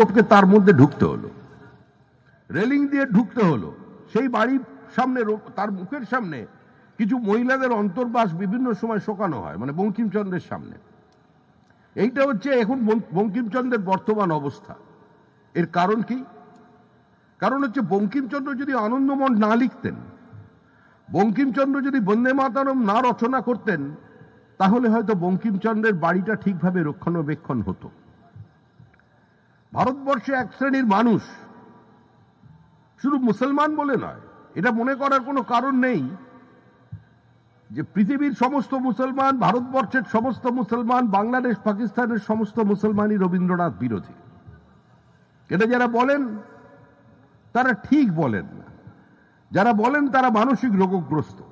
লোককে তার মধ্যে ঢুকতে হলো। রেলিং দিয়ে ঢুকতে হলো। সেই বাড়ির সামনে তার মুখের সামনে কিছু মহিলাদের অন্তর্বাস বিভিন্ন সময় শোকানো হয় মানে বঙ্কিমচন্দ্রের সামনে। এইটা হচ্ছে এখন বঙ্কিমচন্দ্রের বর্তমান অবস্থা। এর কারণ কি? কারণ হচ্ছে বঙ্কিমচন্দ্র যদি আনন্দমন না লিখতেন, বঙ্কিমচন্দ্র যদি বন্দে মাতারম না রচনা করতেন, তাহলে হয়তো বঙ্কিমচন্দ্রের বাড়িটা ঠিকভাবে রক্ষণাবেক্ষণ হতো। ভারতবর্ষে এক শ্রেণির মানুষ। শুধু মুসলমান বলে নয়, এটা মনে করার কোনো কারণ নেই যে পৃথিবীর সমস্ত মুসলমান, ভারতবর্ষের সমস্ত মুসলমান, বাংলাদেশ, পাকিস্তানের সমস্ত মুসলমানই রবীন্দ্রনাথ বিরোধী। এটা যারা বলেন, তারা ঠিক বলেন না। যারা বলেন, তারা মানসিক রোগগ্রস্ত।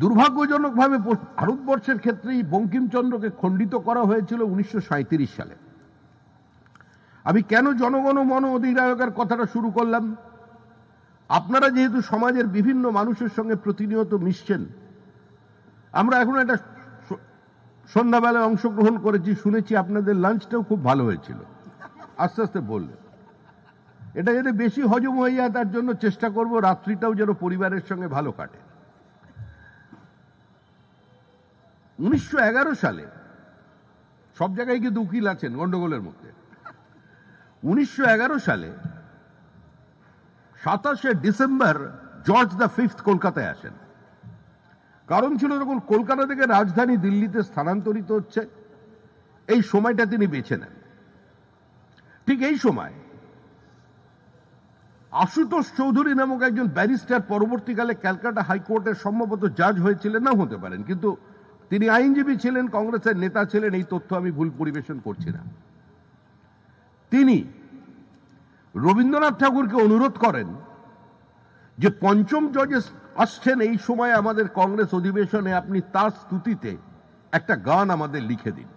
দুর্ভাগ্যজনকভাবে ভারতবর্ষের ক্ষেত্রেই বঙ্কিমচন্দ্রকে খণ্ডিত করা হয়েছিল উনিশশো সালে। আমি কেন জনগণ মন অধিনায়কের কথাটা শুরু করলাম? আপনারা যেহেতু সমাজের বিভিন্ন মানুষের সঙ্গে প্রতিনিয়ত মিশছেন, আমরা এখন একটা সন্ধ্যাবেলায় অংশগ্রহণ করেছি, শুনেছি আপনাদের লাঞ্চটাও খুব ভালো হয়েছিল। আস্তে আস্তে বললেন। এটা যাতে বেশি হজম হয়ে যায়, তার জন্য চেষ্টা করব রাত্রিটাও যেন পরিবারের সঙ্গে ভালো কাটে। উনিশশো এগারো সালে, সব জায়গায় কিন্তু উকিল আছেন গন্ডগোলের মধ্যে। উনিশশো এগারো সালে, সাতাশে ডিসেম্বর জর্জ দ্য ফিফথ কলকাতায় আসেন। কারণ ছিল তখন কলকাতা থেকে রাজধানী দিল্লিতে স্থানান্তরিত হচ্ছে, এই সময়টা তিনি বেছে নেন। ঠিক এই সময়, আশুতোষ চৌধুরী নামক একজন ব্যারিস্টার পরবর্তীকালে ক্যালকাটা হাইকোর্টের সম্ভবত জাজ হয়েছিলেন না হতে পারেন, কিন্তু তিনি আইনজীবী ছিলেন, কংগ্রেসের নেতা ছিলেন, এই তথ্য আমি ভুল পরিবেশন করছি না। তিনি রবীন্দ্রনাথ ঠাকুরকে অনুরোধ করেন যে পঞ্চম জজে আসছেন এই সময় আমাদের কংগ্রেস অধিবেশনে, আপনি তার স্তুতিতে একটা গান আমাদের লিখে দিন।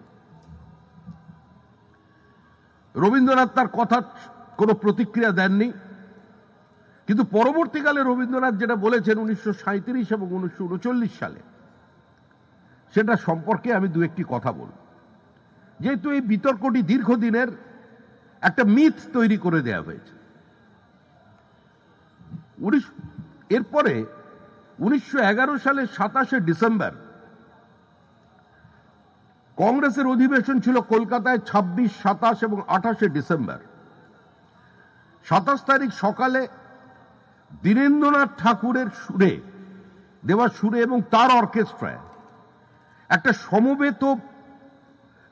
রবীন্দ্রনাথ তার কথা কোনো প্রতিক্রিয়া দেননি, কিন্তু পরবর্তীকালে রবীন্দ্রনাথ যেটা বলেছেন উনিশশো সাঁইত্রিশ এবং উনিশশো উনচল্লিশ সালে সেটা সম্পর্কে আমি দু একটি কথা বলব। যেহেতু এই বিতর্কটি দীর্ঘদিনের একটা মিথ তৈরি করে দেয়া হয়েছে। এরপরে উনিশশো সালের সাতাশে ডিসেম্বর কংগ্রেসের অধিবেশন ছিল কলকাতায় ২৬ সাতাশ এবং আঠাশে ডিসেম্বর। সাতাশ তারিখ সকালে দীনেন্দ্রনাথ ঠাকুরের সুরে, দেওয়া সুরে এবং তার অর্কেস্ট্রায় একটা সমবেত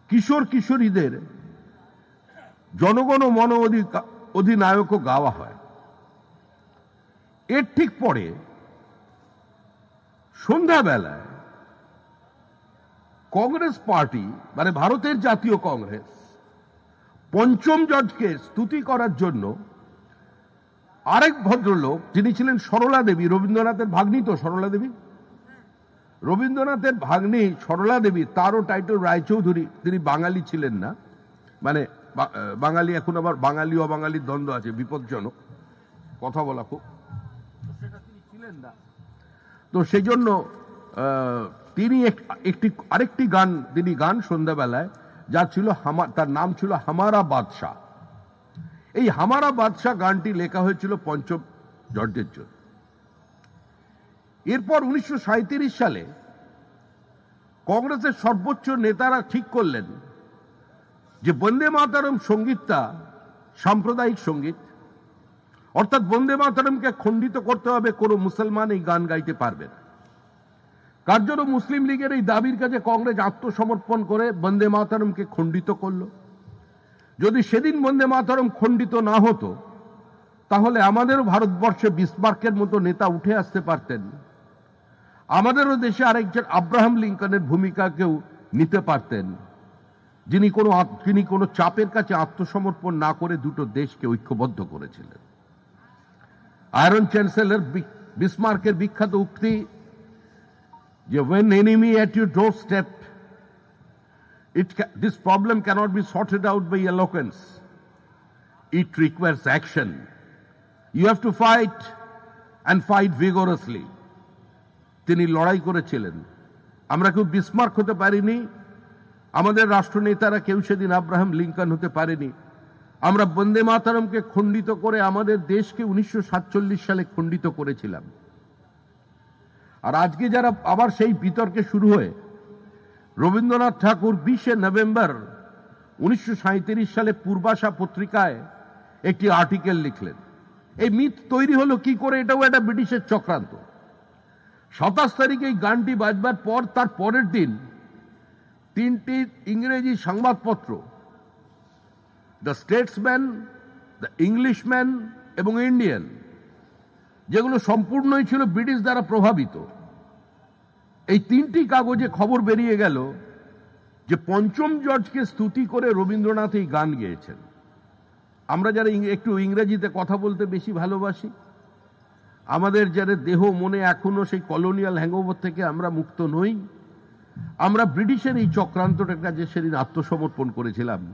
কিশোর কিশোরীদের জনগণ মন অধিনায়কও গাওয়া হয়। এর ঠিক পরে সন্ধ্যাবেলায় কংগ্রেস পার্টি মানে ভারতের জাতীয় কংগ্রেস, পঞ্চম জজকে স্তুতি করার জন্য আরেক ভদ্রলোক, যিনি ছিলেন সরলা দেবী, রবীন্দ্রনাথের ভাগ্নি তো সরলা দেবী রবীন্দ্রনাথের ভাগ্নি সরলা দেবী, তারও টাইটেল রায়চৌধুরী তিনি বাঙালি ছিলেন না। মানে বাঙালি, এখন আবার বাঙালি ও অবাঙালির দ্বন্দ্ব আছে, বিপজ্জনক। কথা বলা খুব। ছিলেন না তো সেই জন্য তিনি এক- একটি, আরেকটি গান, তিনি গান সন্ধ্যাবেলায়, যা ছিল হামা, তার নাম ছিল হামারা বাদশাহ। এই হামারা বাদশাহ গানটি লেখা হয়েছিল পঞ্চম জর্জের জন্য। এরপর উনিশশো সাঁইত্রিশ সালে কংগ্রেসের সর্বোচ্চ নেতারা ঠিক করলেন যে বন্দে মাতারম সঙ্গীতটা সাম্প্রদায়িক সংগীত। অর্থাৎ বন্দে মাতারমকে খণ্ডিত করতে হবে, কোনো মুসলমান এই গান গাইতে পারবে না। কার জন্য মুসলিম লীগের এই দাবির কাছে কংগ্রেস আত্মসমর্পণ করে বন্দে মাতারমকে খণ্ডিত করল? যদি সেদিন বন্দে মাতারম খণ্ডিত না হতো, তাহলে আমাদেরও ভারতবর্ষে বিসমার্কের মতো নেতা উঠে আসতে পারতেন। আমাদেরও দেশে আরেকজন আব্রাহাম লিঙ্কনের ভূমিকাকেও নিতে পারতেন, যিনি কোনো তিনি কোনো চাপের কাছে আত্মসমর্পণ না করে দুটো দেশকে ঐক্যবদ্ধ করেছিলেন আয়রন চ্যান্সেলর বিসমার্কের বিখ্যাত উক্তি যে when enemy at your doorstep ca- this problem cannot be sorted out by eloquence. It requires action. You have to fight and fight vigorously. তিনি লড়াই করেছিলেন। আমরা কেউ বিস্মার্ক হতে পারিনি। আমাদের রাষ্ট্রনেতারা কেউ সেদিন আব্রাহাম লিঙ্কন হতে পারেনি। আমরা বন্দে মাতারমকে খণ্ডিত করে আমাদের দেশকে উনিশশো সাতচল্লিশ সালে খণ্ডিত করেছিলাম। আর আজকে যারা আবার সেই বিতর্কে শুরু হয়ে, রবীন্দ্রনাথ ঠাকুর বিশে নভেম্বর উনিশশো সাঁইত্রিশ সালে পূর্বাশা পত্রিকায় একটি আর্টিকেল লিখলেন। এই মিথ তৈরি হলো কি করে? এটাও একটা ব্রিটিশের চক্রান্ত। সাতাশ তারিখে এই গানটি বাজবার পর তার পরের দিন তিনটি ইংরেজি সংবাদপত্র দ্য স্টেটসম্যান দ্য ইংলিশম্যান এবং ইন্ডিয়ান যেগুলো সম্পূর্ণই ছিল ব্রিটিশ দ্বারা প্রভাবিত। এই তিনটি কাগজে খবর বেরিয়ে গেল যে পঞ্চম জর্জকে স্তুতি করে রবীন্দ্রনাথ এই গান গেয়েছেন। আমরা যারা একটু ইংরেজিতে কথা বলতে বেশি ভালোবাসি আমাদের যারা দেহ মনে এখনও সেই কলোনিয়াল হ্যাংওভার থেকে আমরা মুক্ত নই, আমরা ব্রিটিশের এই চক্রান্তটার কাছে সেদিন আত্মসমর্পণ করেছিলাম।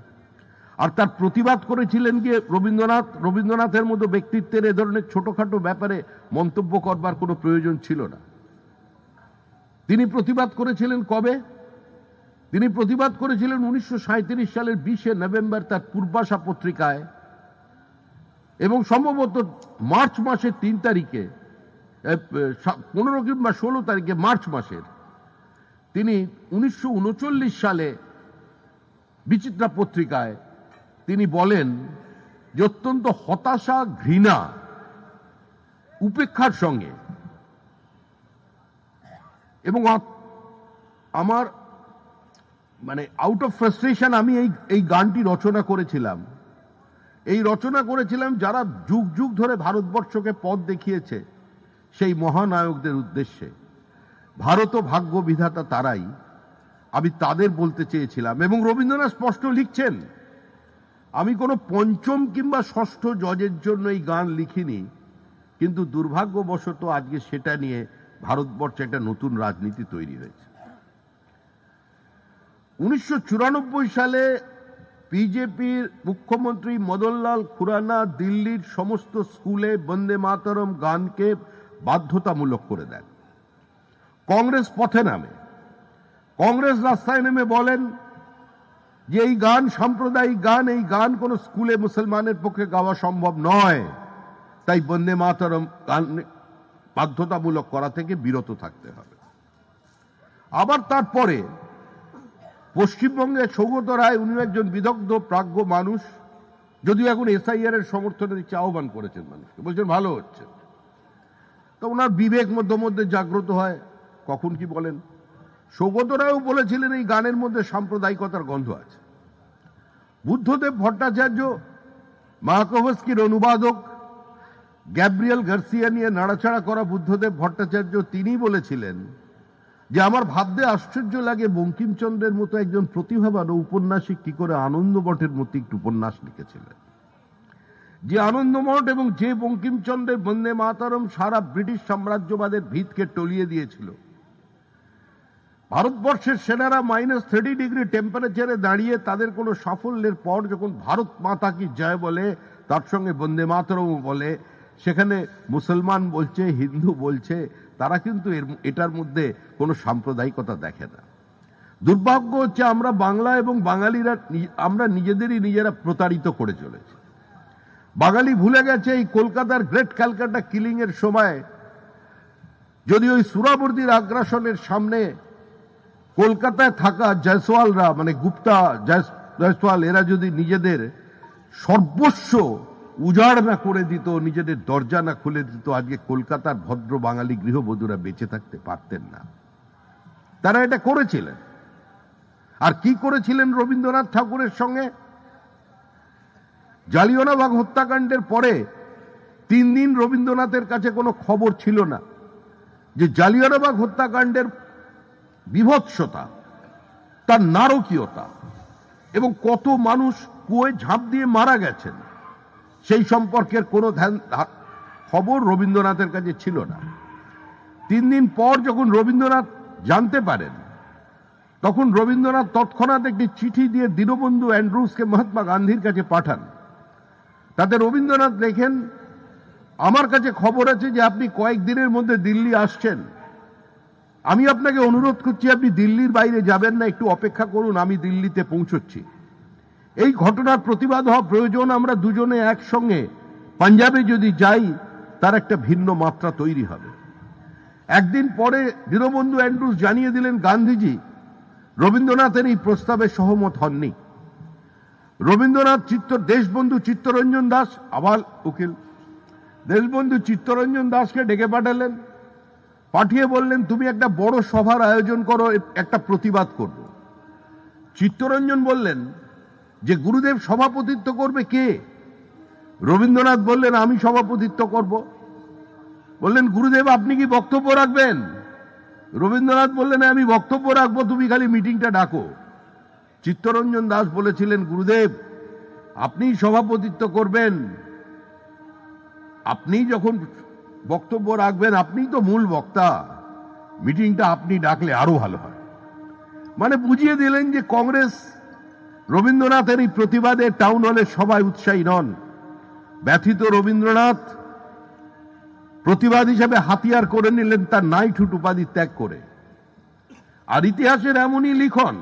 আর তার প্রতিবাদ করেছিলেন গিয়ে রবীন্দ্রনাথ। রবীন্দ্রনাথের মতো ব্যক্তিত্বের এ ধরনের ছোটখাটো ব্যাপারে মন্তব্য করবার কোনো প্রয়োজন ছিল না। তিনি প্রতিবাদ করেছিলেন কবে? তিনি প্রতিবাদ করেছিলেন উনিশশো সাঁইত্রিশ সালের বিশে নভেম্বর তার পূর্বাশা পত্রিকায়। এবং সম্ভবত মার্চ মাসের তিন তারিখে পনেরো কিংবা ষোলো তারিখে মার্চ মাসের, তিনি উনিশশো উনচল্লিশ সালে বিচিত্রা পত্রিকায় তিনি বলেন, যে অত্যন্ত হতাশা, ঘৃণা, উপেক্ষার সঙ্গে এবং আমার মানে আউট অফ ফ্রাস্ট্রেশন আমি এই এই গানটি রচনা করেছিলাম। এই রচনা করেছিলাম যারা যুগ যুগ ধরে ভারতবর্ষকে পথ দেখিয়েছে সেই মহানায়কদের উদ্দেশ্যে। ভারত ও ভাগ্য বিধাতা তারাই, আমি তাদের বলতে চেয়েছিলাম। এবং রবীন্দ্রনাথ স্পষ্ট লিখছেন, আমি কোনো পঞ্চম কিংবা ষষ্ঠ জজের জন্য এই গান লিখিনি, কিন্তু দুর্ভাগ্যবশত আজকে সেটা নিয়ে ভারতবর্ষে একটা নতুন রাজনীতি তৈরি হয়েছে। উনিশশো চুরানব্বই সালে বিজেপির মুখ্যমন্ত্রী মদনলাল খুরানা দিল্লির সমস্ত স্কুলে বন্দে মাতরম গানকে বাধ্যতামূলক করে দেন। কংগ্রেস পথে নামে। কংগ্রেস রাস্তায় নেমে বলেন যে এই গান সাম্প্রদায়িক গান, এই গান কোন স্কুলে মুসলমানের পক্ষে গাওয়া সম্ভব নয়। তাই বন্দে মাতরম গান বাধ্যতামূলক করা থেকে বিরত থাকতে হবে। আবার তারপরে পশ্চিমবঙ্গে সৌগত রায় উনি একজন বিদগ্ধ, প্রাজ্ঞ মানুষ। যদিও এখন এসআইআর এর সমর্থনে দিচ্ছে আহ্বান করেছেন মানুষকে। বলছেন, ভালো হচ্ছে। তো ওনার বিবেক মধ্যে মধ্যে জাগ্রত হয়, কখন কি বলেন। সৌগত রায়ও বলেছিলেন, এই গানের মধ্যে সাম্প্রদায়িকতার গন্ধ আছে। বুদ্ধদেব ভট্টাচার্য, মাহাকভস্কির অনুবাদক, গ্যাব্রিয়েল গার্সিয়া নিয়ে নাড়াচাড়া করা বুদ্ধদেব ভট্টাচার্য তিনি বলেছিলেন যে আমার ভাবতে আশ্চর্য লাগে বঙ্কিমচন্দ্রের মতো একজন প্রতিভাবান উপন্যাসিক কি করে আনন্দমঠের মতো একটি উপন্যাস লিখেছিলেন। যে আনন্দমঠ এবং যে বঙ্কিমচন্দ্রের বন্দে মাতারম সারা ব্রিটিশ সাম্রাজ্যবাদের ভিতকে টলিয়ে দিয়েছিল। ভারতবর্ষের সেনারা মাইনাস থার্টি ডিগ্রি টেম্পারেচারে দাঁড়িয়ে তাদের কোনো সাফল্যের পর যখন ভারত মাতা কি জয় বলে, তার সঙ্গে বন্দে মাতরম বলে, সেখানে মুসলমান বলছে, হিন্দু বলছে তারা কিন্তু এর এটার মধ্যে কোনো সাম্প্রদায়িকতা দেখে না। দুর্ভাগ্য হচ্ছে আমরা বাংলা এবং বাঙালিরা আমরা নিজেদেরই নিজেরা প্রতারিত করে চলেছি। বাঙালি ভুলে গেছে এই কলকাতার গ্রেট ক্যালকাটা কিলিং এর সময় যদি ওই সুরাবর্দির আগ্রাসনের সামনে কলকাতায় থাকা জয়সওয়ালরা মানে গুপ্তা, জয়স- জয়সওয়াল, এরা যদি নিজেদের সর্বস্ব উজাড় না করে দিত, নিজেদের দরজা না খুলে দিত, আজকে কলকাতার ভদ্র বাঙালি গৃহবধূরা বেঁচে থাকতে পারতেন না। তারা এটা করেছিলেন। আর কি করেছিলেন রবীন্দ্রনাথ ঠাকুরের সঙ্গে? জালিয়ানাবাগ হত্যাকাণ্ডের পরে তিন দিন রবীন্দ্রনাথের কাছে কোনো খবর ছিল না যে জালিয়ানাবাগ হত্যাকাণ্ডের বিভৎসতা, তার নারকীয়তা এবং কত মানুষ কুয়ে ঝাঁপ দিয়ে মারা গেছেন। সেই সম্পর্কের কোনো ধ্যান খবর রবীন্দ্রনাথের কাছে ছিল না। তিন দিন পর যখন রবীন্দ্রনাথ জানতে পারেন, তখন রবীন্দ্রনাথ তৎক্ষণাৎ একটি চিঠি দিয়ে দীনবন্ধু অ্যান্ড্রুসকে মহাত্মা গান্ধীর কাছে পাঠান। তাতে রবীন্দ্রনাথ লেখেন, আমার কাছে খবর আছে যে আপনি কয়েকদিনের মধ্যে দিল্লি আসছেন। আমি আপনাকে অনুরোধ করছি, আপনি দিল্লির বাইরে যাবেন না, একটু অপেক্ষা করুন, আমি দিল্লিতে পৌঁছচ্ছি। এই ঘটনার প্রতিবাদ হওয়া প্রয়োজন, আমরা দুজনে একসঙ্গে। পাঞ্জাবে যদি যাই, তার একটা ভিন্ন মাত্রা তৈরি হবে। একদিন পরে দীনবন্ধু অ্যান্ড্রুস জানিয়ে দিলেন গান্ধীজি, রবীন্দ্রনাথের এই প্রস্তাবে সহমত হননি। রবীন্দ্রনাথ চিত্ত, দেশবন্ধু চিত্তরঞ্জন দাস আবার উকিল, দেশবন্ধু চিত্তরঞ্জন দাসকে ডেকে পাঠালেন। পাঠিয়ে বললেন, তুমি একটা বড় সভার আয়োজন করো, একটা প্রতিবাদ করব। চিত্তরঞ্জন বললেন যে গুরুদেব সভাপতিত্ব করবে কে? রবীন্দ্রনাথ বললেন, আমি সভাপতিত্ব করব। বললেন, গুরুদেব, আপনি কি বক্তব্য রাখবেন? রবীন্দ্রনাথ বললেন আমি বক্তব্য রাখব, তুমি খালি মিটিংটা ডাকো। চিত্তরঞ্জন দাস বলেছিলেন, গুরুদেব, আপনি সভাপতিত্ব করবেন। আপনি যখন বক্তব্য রাখবেন আপনিই তো মূল বক্তা। মিটিংটা আপনি ডাকলে আরও ভালো হয়। মানে বুঝিয়ে দিলেন যে কংগ্রেস রবীন্দ্রনাথের এই প্রতিবাদে টাউন হলে সবাই উৎসাহী নন। ব্যথিত রবীন্দ্রনাথ প্রতিবাদ হিসেবে হাতিয়ার করে নিলেন তার নাইটহুড উপাধি ত্যাগ করে। আর ইতিহাসের এমনই লিখন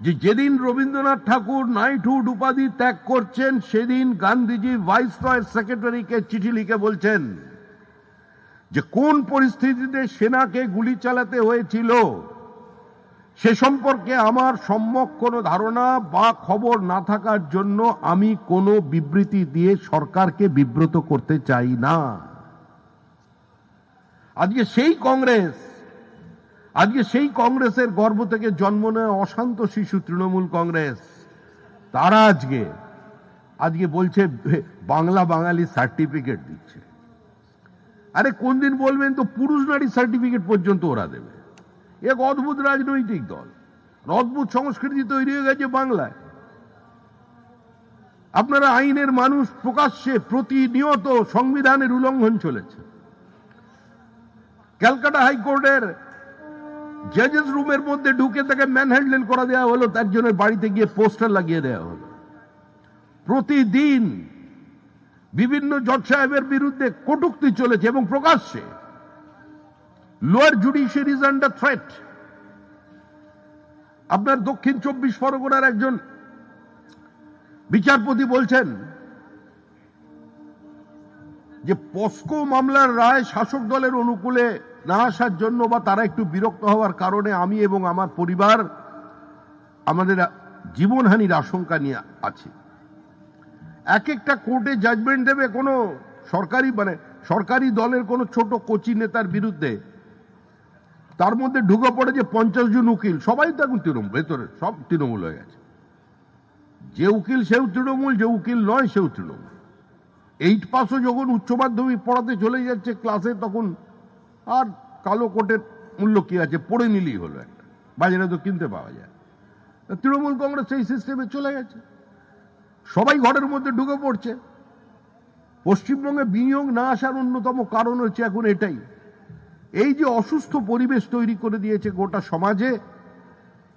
যে যেদিন রবীন্দ্রনাথ ঠাকুর নাইটহুড উপাধি ত্যাগ করছেন, সেদিন গান্ধীজি ভাইস ভাইসরয়ের সেক্রেটারিকে চিঠি লিখে বলছেন যে কোন পরিস্থিতিতে সেনাকে গুলি চালাতে হয়েছিল? সে সম্পর্কে আমার সম্যক কোনো ধারণা বা খবর না থাকার জন্য আমি কোনো বিবৃতি দিয়ে সরকারকে বিব্রত করতে চাই না। আজকে সেই কংগ্রেস, আজকে সেই কংগ্রেসের গর্ভ থেকে জন্ম নেওয়া অশান্ত শিশু তৃণমূল কংগ্রেস। তারা আজকে আজকে বলছে, বাংলা বাঙালি সার্টিফিকেট দিচ্ছে। আরে কোন দিন বলবেন তো পুরুষ নারী সার্টিফিকেট পর্যন্ত ওরা দেবে। এক অদ্ভুত রাজনৈতিক দল। অদ্ভুত সংস্কৃতি তৈরি হয়ে গেছে বাংলায়। আপনারা আইনের মানুষ প্রকাশ্যে প্রতিনিয়ত সংবিধানের উল্লঙ্ঘন চলেছে। ক্যালকাটা হাইকোর্টের জাজেস রুমের মধ্যে ঢুকে তাকে ম্যানহ্যান্ডেল করা দেওয়া হলো, তার জন্য বাড়িতে গিয়ে পোস্টার লাগিয়ে দেওয়া হলো। প্রতিদিন বিভিন্ন জজ সাহেবের বিরুদ্ধে কটুক্তি চলেছে এবং প্রকাশ্যে lower judiciary is under threat আপনার দক্ষিণ চব্বিশ পরগনার একজন বিচারপতি বলছেন যে পস্কো মামলার রায় শাসক দলের অনুকূলে না আসার জন্য বা তারা একটু বিরক্ত হওয়ার কারণে আমি এবং আমার পরিবার আমাদের জীবনহানির আশঙ্কা নিয়ে আছে। এক একটা কোর্টে জাজমেন্ট দেবে কোনো সরকারি মানে সরকারি দলের কোনো ছোট কোচি নেতার বিরুদ্ধে। তার মধ্যে ঢুকে পড়ে যে পঞ্চাশ জন উকিল। সবাই তো এখন তৃণমূল, ভেতরে সব তৃণমূল হয়ে গেছে। যে উকিল সেও তৃণমূল, যে উকিল নয় সেও তৃণমূল। এইট পাসও যখন উচ্চ মাধ্যমিক পড়াতে চলে যাচ্ছে ক্লাসে তখন আর কালো কোটের মূল্য কি আছে? পড়ে নিলেই হলো একটা। বাজারে তো কিনতে পাওয়া যায়। তৃণমূল কংগ্রেস সেই সিস্টেমে চলে গেছে। সবাই ঘরের মধ্যে ঢুকে পড়ছে। পশ্চিমবঙ্গে বিনিয়োগ না আসার অন্যতম কারণ হচ্ছে এখন এটাই। এই যে অসুস্থ পরিবেশ তৈরি করে দিয়েছে গোটা সমাজে,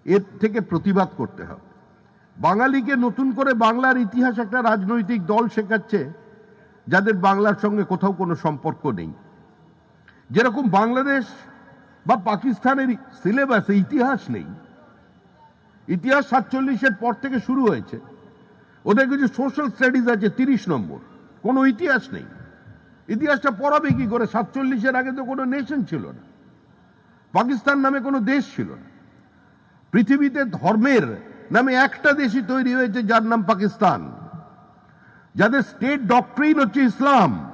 এর থেকে প্রতিবাদ করতে হবে। বাঙালিকে নতুন করে বাংলার ইতিহাস একটা রাজনৈতিক দল শেখাচ্ছে, যাদের বাংলার সঙ্গে কোথাও কোনো সম্পর্ক নেই। যেরকম বাংলাদেশ বা পাকিস্তানের সিলেবাসে, ইতিহাস নেই। ইতিহাস সাতচল্লিশের পর থেকে শুরু হয়েছে। ওদের কিছু সোশ্যাল স্টাডিজ আছে, তিরিশ নম্বর। কোনো ইতিহাস নেই। ইতিহাসটা পড়াবে কি করে? সাতচল্লিশের আগে তো কোনো নেশন ছিল না। পাকিস্তান নামে কোনো দেশ ছিল না। পৃথিবীতে ধর্মের নামে একটা দেশই তৈরি হয়েছে যার নাম পাকিস্তান। যাদের স্টেট ডক্ট্রিন হচ্ছে ইসলাম।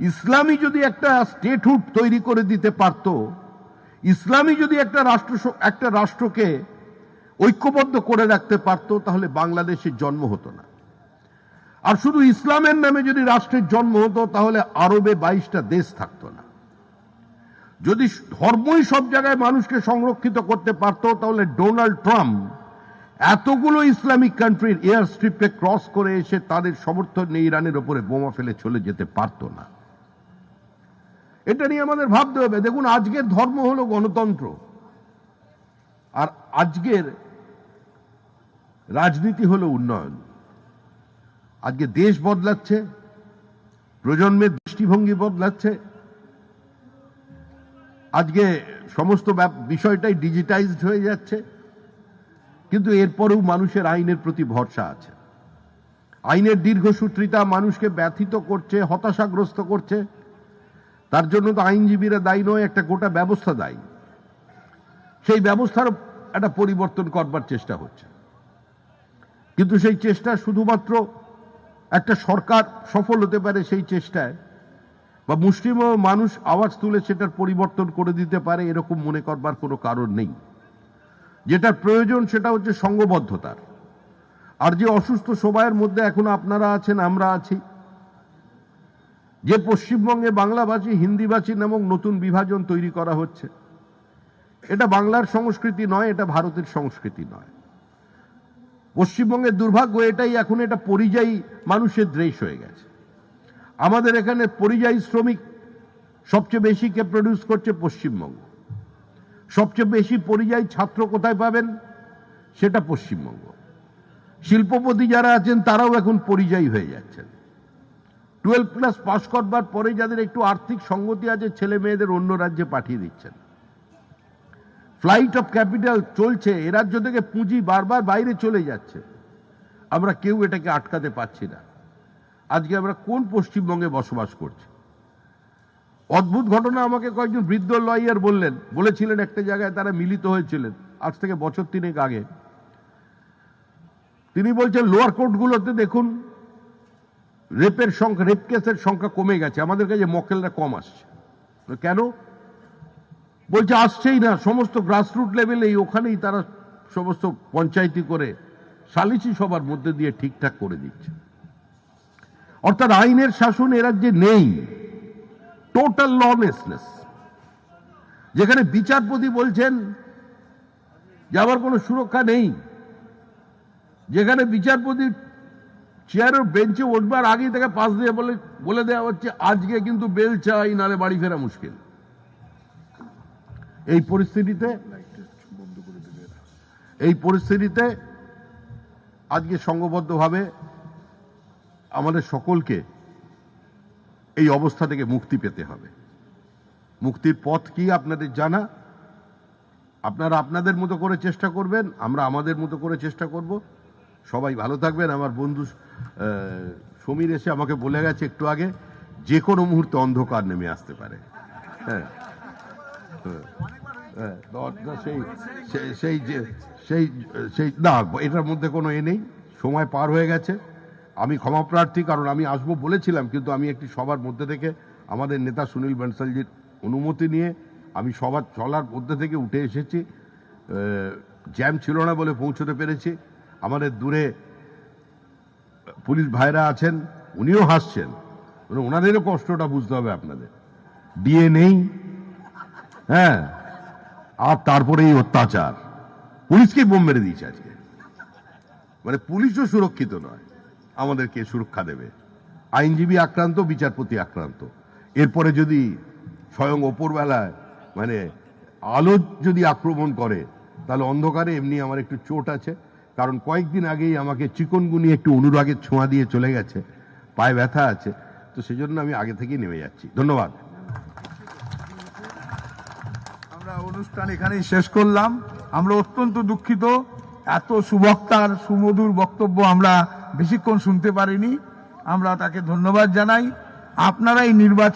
ইসলামী যদি একটা স্টেটহুড তৈরি করে দিতে পারত ইসলামী যদি একটা রাষ্ট্র একটা রাষ্ট্রকে ঐক্যবদ্ধ করে রাখতে পারত, তাহলে বাংলাদেশের জন্ম হতো না। আর শুধু ইসলামের নামে যদি রাষ্ট্রের জন্ম হতো, তাহলে আরবে বাইশটা দেশ থাকতো না। যদি ধর্মই সব জায়গায় মানুষকে সংরক্ষিত করতে পারত, তাহলে ডোনাল্ড ট্রাম্প এতগুলো ইসলামিক কান্ট্রির এয়ার স্ট্রিপে ক্রস করে এসে তাদের সমর্থন নিয়ে ইরানের ওপরে বোমা ফেলে চলে যেতে পারত না। এটা নিয়ে আমাদের ভাবতে হবে। দেখুন, আজকের ধর্ম হলো গণতন্ত্র। আর আজকের রাজনীতি হলো উন্নয়ন। আজকে দেশ বদলাচ্ছে, প্রজন্মের দৃষ্টিভঙ্গি বদলাচ্ছে। আজকে সমস্ত বিষয়টাই ডিজিটাইজড হয়ে যাচ্ছে। কিন্তু এরপরেও মানুষের আইনের প্রতি ভরসা আছে। আইনের দীর্ঘসূত্রিতা মানুষকে ব্যথিত করছে, হতাশাগ্রস্ত করছে। তার জন্য তো আইনজীবীরা দায়ী নয়, একটা গোটা ব্যবস্থা দায়ী। সেই ব্যবস্থার একটা পরিবর্তন করবার চেষ্টা হচ্ছে। কিন্তু সেই চেষ্টা শুধুমাত্র একটা সরকার সফল হতে পারে সেই চেষ্টায়, বা মুসলিম ও মানুষ আওয়াজ তুলে সেটার পরিবর্তন করে দিতে পারে, এরকম মনে করবার কোনো কারণ নেই। যেটার প্রয়োজন সেটা হচ্ছে সঙ্গবদ্ধতার। আর যে অসুস্থ সবাইয়ের মধ্যে এখন আপনারা আছেন, আমরা আছি। যে পশ্চিমবঙ্গে বাংলাভাষী, হিন্দিভাষী নামক নতুন বিভাজন তৈরি করা হচ্ছে, এটা বাংলার সংস্কৃতি নয়, এটা ভারতের সংস্কৃতি নয়। পশ্চিমবঙ্গের দুর্ভাগ্য এটাই, এখন এটা পরিযায়ী মানুষের দ্রেশ হয়ে গেছে। আমাদের এখানে পরিযায়ী শ্রমিক সবচেয়ে বেশি কে প্রডিউস করছে পশ্চিমবঙ্গ। সবচেয়ে বেশি পরিযায়ী ছাত্র কোথায় পাবেন? সেটা পশ্চিমবঙ্গ। শিল্পপতি যারা আছেন, তারাও এখন পরিযায়ী হয়ে যাচ্ছেন। টুয়েলভ ক্লাস পাস করবার পরে যাদের একটু আর্থিক সঙ্গতি আছে, ছেলে মেয়েদের অন্য রাজ্যে পাঠিয়ে দিচ্ছেন। ফ্লাইট অফ ক্যাপিটাল চলছে, এ রাজ্য থেকে পুঁজি বারবার বাইরে চলে যাচ্ছে। আমরা কেউ এটাকে আটকাতে পারছি না। আজকে আমরা কোন পশ্চিমবঙ্গে বসবাস করছি? অদ্ভুত ঘটনা আমাকে কয়েকজন বৃদ্ধ লয়ার বললেন, বলেছিলেন একটা জায়গায় তারা মিলিত হয়েছিলেন, আজ থেকে বছর তিনেক আগে। তিনি বলছেন লোয়ার কোর্টগুলোতে দেখুন রেপের সংখ্যা রেপ কেসের সংখ্যা কমে গেছে, আমাদের কাছে মক্কেলরা কম আসছে। কেন? বলছে, আসছেই না, সমস্ত গ্রাসরুট লেভেলেই ওখানেই তারা সমস্ত পঞ্চায়েতি করে সালিসি সবার মধ্যে দিয়ে ঠিকঠাক করে দিচ্ছে। অর্থাৎ আইনের শাসন রাজ্যে নেই টোটাল লনেসনেস যেখানে বিচারপতি বলছেন যে আমার কোনো সুরক্ষা নেই, যেখানে বিচারপতি চেয়ারের বেঞ্চে উঠবার আগেই তাকে পাশ দিয়ে বলে বলে দেওয়া হচ্ছে, আজকে কিন্তু বেল চাই, নালে বাড়ি ফেরা মুশকিল। এই পরিস্থিতিতে এই পরিস্থিতিতে আজকে সংঘবদ্ধভাবে আমাদের সকলকে এই অবস্থা থেকে মুক্তি পেতে হবে। মুক্তির পথ কি আপনাদের জানা? আপনারা আপনাদের মতো করে চেষ্টা করবেন, আমরা আমাদের মতো করে চেষ্টা করব। সবাই ভালো থাকবেন। আমার বন্ধু সমীর এসে আমাকে বলে গেছে একটু আগে, যে কোনো মুহূর্তে অন্ধকার নেমে আসতে পারে। হ্যাঁ। সেই, সেই- সেই সেই সেই, না, এটার মধ্যে কোনো এ নেই। সময় পার হয়ে গেছে। আমি ক্ষমা প্রার্থী, কারণ আমি আসব বলেছিলাম, কিন্তু আমি একটি সবার মধ্যে থেকে আমাদের নেতা সুনীল বনসালজির অনুমতি নিয়ে আমি সবার চলার মধ্যে থেকে উঠে এসেছি। জ্যাম ছিল না বলে পৌঁছতে পেরেছি। আমাদের দূরে পুলিশ ভাইরা আছেন, উনিও হাসছেন। মানে ওনাদেরও কষ্টটা বুঝতে হবে আপনাদের। ডিএ নেই। হ্যাঁ আর তারপরে এই অত্যাচার। পুলিশকে বোম মেরে দিয়েছে আজকে। মানে পুলিশও সুরক্ষিত নয়, আমাদেরকে সুরক্ষা দেবে। আইনজীবী আক্রান্ত, বিচারপতি আক্রান্ত। এরপরে যদি স্বয়ং ওপরবেলায় মানে আলো যদি আক্রমণ করে, তাহলে অন্ধকারে এমনি আমার একটু চোট আছে। কারণ কয়েকদিন আগেই আমাকে চিকনগুনি একটু অনুরাগের ছোঁয়া দিয়ে চলে গেছে, পায়ে ব্যথা আছে, তো সেজন্য আমি আগে থেকেই নেমে যাচ্ছি। ধন্যবাদ। অনুষ্ঠান এখানেই শেষ করলাম। আমরা অত্যন্ত দুঃখিত। এত সুবক্তার, সুমধুর বক্তব্য আমরা বেশিক্ষণ শুনতে পারিনি। আমরা তাকে ধন্যবাদ জানাই। আপনারা এই নির্বাচন